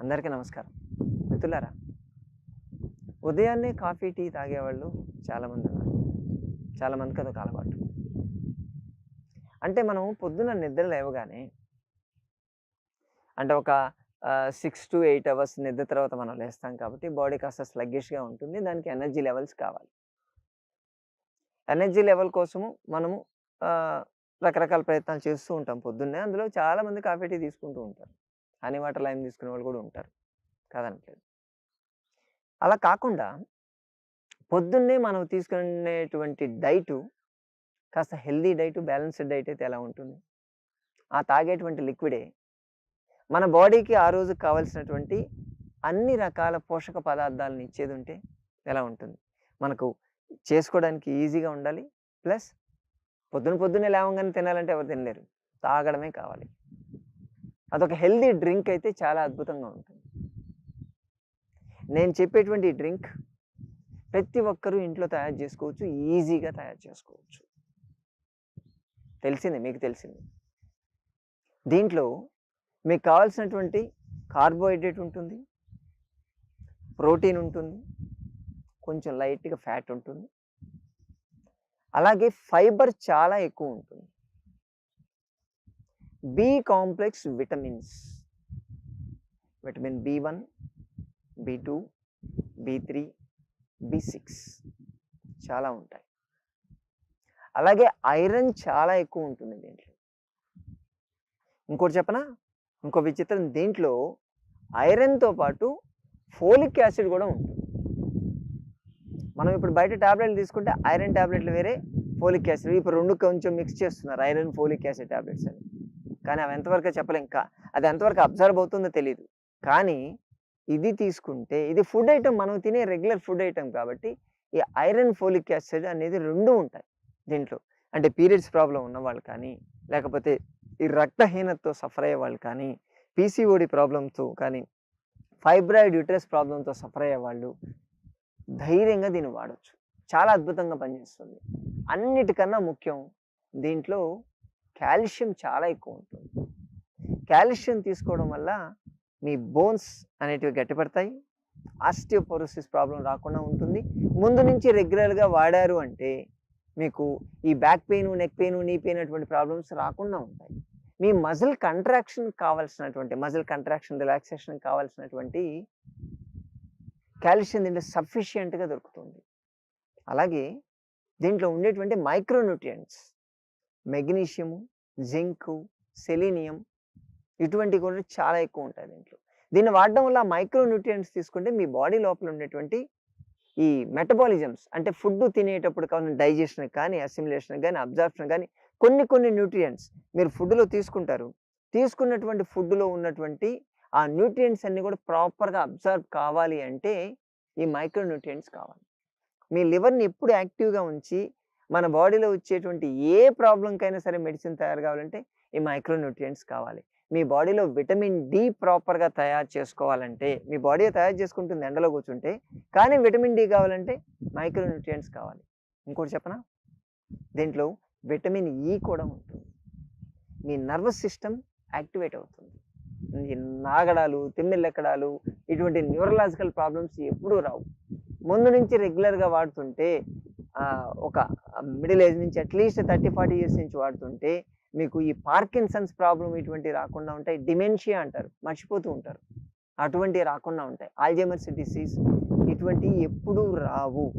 అందరికీ నమస్కారం. మిత్రులారా ఉదయాన్నే కాఫీ టీ తాగేవాళ్ళు చాలామంది ఉన్నారు చాలామందికి అదొక అలవాటు. అంటే మనం పొద్దున నిద్ర లేవగానే అంటే ఒక సిక్స్ టు ఎయిట్ అవర్స్ నిద్ర తర్వాత మనం లేస్తాం కాబట్టి బాడీ కాస్త స్లగ్గిష్గా ఉంటుంది. దానికి ఎనర్జీ లెవెల్స్ కావాలి. ఎనర్జీ లెవెల్ కోసము మనము రకరకాల ప్రయత్నాలు చేస్తూ ఉంటాం పొద్దున్నే. అందులో చాలామంది కాఫీ టీ తీసుకుంటూ ఉంటారు. హనీ వాటర్ లైమ్ తీసుకునే వాళ్ళు కూడా ఉంటారు. కదనట్లేదు. అలా కాకుండా పొద్దున్నే మనం తీసుకునేటువంటి డైటు కాస్త హెల్దీ డైట్ బ్యాలెన్స్డ్ డైట్ అయితే ఎలా ఉంటుంది? ఆ తాగేటువంటి లిక్విడే మన బాడీకి ఆ రోజు కావాల్సినటువంటి అన్ని రకాల పోషక పదార్థాలను ఇచ్చేది ఉంటే ఎలా ఉంటుంది? మనకు చేసుకోవడానికి ఈజీగా ఉండాలి. ప్లస్ పొద్దున పొద్దున్నే లేవగానే తినాలంటే ఎవరు తినలేరు. తాగడమే కావాలి. అదొక హెల్దీ డ్రింక్ అయితే చాలా అద్భుతంగా ఉంటుంది. నేను చెప్పేటువంటి డ్రింక్ ప్రతి ఒక్కరూ ఇంట్లో తయారు చేసుకోవచ్చు ఈజీగా తయారు చేసుకోవచ్చు. తెలిసింది మీకు తెలిసింది. దీంట్లో మీకు కావాల్సినటువంటి కార్బోహైడ్రేట్ ఉంటుంది ప్రోటీన్ ఉంటుంది కొంచెం లైట్గా ఫ్యాట్ ఉంటుంది. అలాగే ఫైబర్ చాలా ఎక్కువ ఉంటుంది. B complex vitamins vitamin B one B two B three B six చాలా ఉంటాయి. అలాగే ఐరన్ చాలా ఎక్కువ ఉంటుంది దీంట్లో. ఇంకోటి చెప్పనా? ఇంకో విచిత్రం దీంట్లో ఐరన్తో పాటు ఫోలిక్ యాసిడ్ కూడా ఉంటుంది. మనం ఇప్పుడు బయట ట్యాబ్లెట్లు తీసుకుంటే ఐరన్ ట్యాబ్లెట్లు వేరే ఫోలిక్ యాసిడ్. ఇప్పుడు రెండు కొంచెం మిక్స్ చేస్తున్నారు ఐరన్ ఫోలిక్ యాసిడ్ ట్యాబ్లెట్స్ అని. కానీ అవి ఎంతవరకు చెప్పలేం. ఇంకా అది ఎంతవరకు అబ్జర్వ్ అవుతుందో తెలియదు కానీ ఇది తీసుకుంటే ఇది ఫుడ్ ఐటమ్ మనం తినే రెగ్యులర్ ఫుడ్ ఐటమ్ కాబట్టి ఈ ఐరన్ ఫోలిక్ యాసిడ్ అనేది రెండు ఉంటాయి దీంట్లో. అంటే పీరియడ్స్ ప్రాబ్లం ఉన్న వాళ్ళు కానీ లేకపోతే ఈ రక్తహీనతతో సఫర్ అయ్యే వాళ్ళు కానీ పీసీఓడి ప్రాబ్లంతో కానీ ఫైబ్రాయిడ్ యూట్రస్ ప్రాబ్లంతో సఫర్ అయ్యే వాళ్ళు ధైర్యంగా దీన్ని వాడచ్చు. చాలా అద్భుతంగా పనిచేస్తుంది. అన్నిటికన్నా ముఖ్యం దీంట్లో కాల్షియం చాలా ఎక్కువ ఉంటుంది కాల్షియం తీసుకోవడం వల్ల మీ బోన్స్ అనేటివి గట్టిపడతాయి. ఆస్టియోపోరోసిస్ ప్రాబ్లం రాకుండా ఉంటుంది. ముందు నుంచి రెగ్యులర్గా వాడారు అంటే మీకు ఈ back pain neck pain knee pain అటువంటి ప్రాబ్లమ్స్ రాకుండా ఉంటాయి. మీ మజిల్ కంట్రాక్షన్ కావాల్సినటువంటి మజిల్ కంట్రాక్షన్ రిలాక్సేషన్ కావాల్సినటువంటి కాల్షియం దీంట్లో సఫిషియెంట్గా దొరుకుతుంది. అలాగే దీంట్లో ఉండేటువంటి మైక్రోన్యూట్రియంట్స్ మెగ్నీషియము జింక్ సెలీనియం ఇటువంటివి కూడా చాలా ఎక్కువ ఉంటాయి దీంట్లో. దీన్ని వాడడం వల్ల మైక్రోన్యూట్రియంట్స్ తీసుకుంటే మీ బాడీ లోపల ఉండేటువంటి ఈ మెటబాలిజమ్స్ అంటే ఫుడ్ తినేటప్పుడు కావాలని డైజెషన్ కానీ అసిమిలేషన్ కానీ అబ్జర్ప్షన్ కానీ కొన్ని కొన్ని న్యూట్రియంట్స్ మీరు ఫుడ్లో తీసుకుంటారు. తీసుకున్నటువంటి ఫుడ్లో ఉన్నటువంటి ఆ న్యూట్రియంట్స్ అన్నీ కూడా ప్రాపర్గా అబ్జర్వ్ కావాలి అంటే ఈ మైక్రో న్యూట్రియంట్స్ కావాలి. మీ లివర్ని ఎప్పుడు యాక్టివ్గా ఉంచి మన బాడీలో వచ్చేటువంటి ఏ ప్రాబ్లంకైనా సరే మెడిసిన్ తయారు కావాలంటే ఈ మైక్రోన్యూట్రియంట్స్ కావాలి. మీ బాడీలో విటమిన్ డి ప్రాపర్గా తయారు చేసుకోవాలంటే మీ బాడీ తయారు చేసుకుంటుంది ఎండలో కూర్చుంటే కానీ విటమిన్ డి కావాలంటే మైక్రో న్యూట్రియంట్స్ కావాలి. ఇంకోటి చెప్పనా? దీంట్లో విటమిన్ ఈ కూడా ఉంటుంది. మీ నర్వస్ సిస్టమ్ యాక్టివేట్ అవుతుంది. నాగడాలు తిమ్మిళ్ళెక్కడాలు ఇటువంటి న్యూరలాజికల్ ప్రాబ్లమ్స్ ఎప్పుడూ రావు. ముందు నుంచి రెగ్యులర్గా వాడుతుంటే ఒక మిడిల్ ఏజ్ నుంచి at least thirty forty years నుంచి వాడుతుంటే మీకు ఈ పార్కిన్సన్స్ ప్రాబ్లం ఇటువంటి రాకుండా ఉంటాయి. డిమెన్షియా అంటారు. మర్చిపోతూ ఉంటారు. అటువంటి రాకుండా ఉంటాయి. ఆల్జైమర్స్ డిసీజ్ ఇటువంటి ఎప్పుడూ రావు.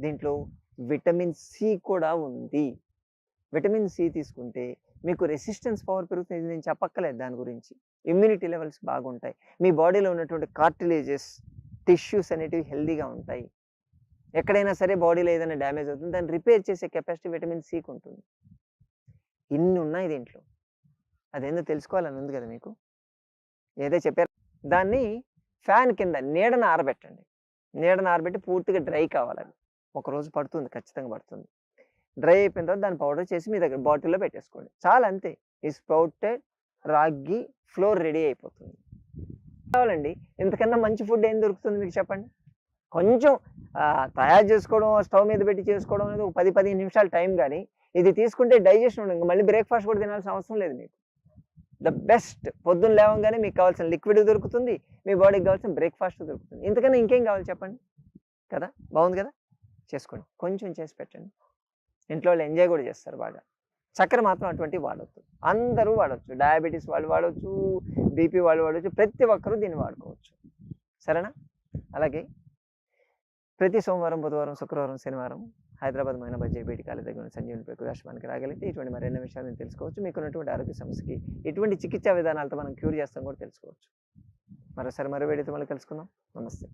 దీంట్లో విటమిన్ సి కూడా ఉంది. విటమిన్ సి తీసుకుంటే మీకు రెసిస్టెన్స్ పవర్ పెరుగుతుంది. నేను చెప్పక్కలేదు దాని గురించి. ఇమ్యూనిటీ లెవెల్స్ బాగుంటాయి. మీ బాడీలో ఉన్నటువంటి కార్టిలేజెస్ టిష్యూస్ అనేటివి హెల్దీగా ఉంటాయి. ఎక్కడైనా సరే బాడీలో ఏదైనా డ్యామేజ్ అవుతుంది దాన్ని రిపేర్ చేసే కెపాసిటీ విటమిన్ సికి ఉంటుంది ఇన్ని ఉన్నాయి దీంట్లో. అదేందో తెలుసుకోవాలని ఉంది కదా మీకు? ఏదో చెప్పారు. దాన్ని ఫ్యాన్ కింద నీడన ఆరబెట్టండి. నీడన ఆరబెట్టి పూర్తిగా డ్రై కావాలని. ఒకరోజు ఒక రోజు పడుతుంది ఖచ్చితంగా పడుతుంది. డ్రై అయిపోయిన తర్వాత దాన్ని పౌడర్ చేసి మీ దగ్గర బాటిల్లో పెట్టేసుకోండి. చాలా అంతే. ఈ స్ప్రౌటెడ్ రాగి ఫ్లోర్ రెడీ అయిపోతుంది. కావాలండి. ఇంతకన్నా మంచి ఫుడ్ ఏం దొరుకుతుంది మీకు చెప్పండి? కొంచెం తయారు చేసుకోవడం స్టవ్ మీద పెట్టి చేసుకోవడం అనేది ఒక పది పదిహేను నిమిషాలు టైం కానీ ఇది తీసుకుంటే డైజెషన్ ఉండదు. ఇంకా మళ్ళీ బ్రేక్ఫాస్ట్ కూడా తినాల్సిన అవసరం లేదు మీకు. The best. పొద్దున్న లేవగానే మీకు కావాల్సిన లిక్విడ్ దొరుకుతుంది మీ బాడీకి కావాల్సిన బ్రేక్ఫాస్ట్ దొరుకుతుంది. ఇంతకన్నా ఇంకేం కావాలి చెప్పండి? కదా? బాగుంది కదా? చేసుకోండి. కొంచెం చేసి పెట్టండి. ఇంట్లో వాళ్ళు ఎంజాయ్ కూడా చేస్తారు బాగా. చక్కెర మాత్రం అటువంటి వాడవచ్చు అందరూ వాడవచ్చు డయాబెటీస్ వాళ్ళు వాడవచ్చు బీపీ వాళ్ళు వాడవచ్చు ప్రతి ఒక్కరూ దీన్ని వాడుకోవచ్చు. సరేనా? అలాగే ప్రతి సోమవారం బుధవారం శుక్రవారం శనివారం హైదరాబాద్ మైనాబాద్ జేబీటీ కాలేజ్ దగ్గర సంజీవుని ప్రకృతి ఆశ్రమానికి రాగలిగితే ఇటువంటి మరెన్నో విషయాలు నేను తెలుసుకోవచ్చు. మీకు ఉన్నటువంటి ఆరోగ్య సమస్యకి ఎటువంటి చికిత్సా విధానాలతో మనం క్యూర్ చేస్తాం కూడా తెలుసుకోవచ్చు. మరోసారి మరో వేడితో మళ్ళీ కలుసుకుందాం. నమస్తే.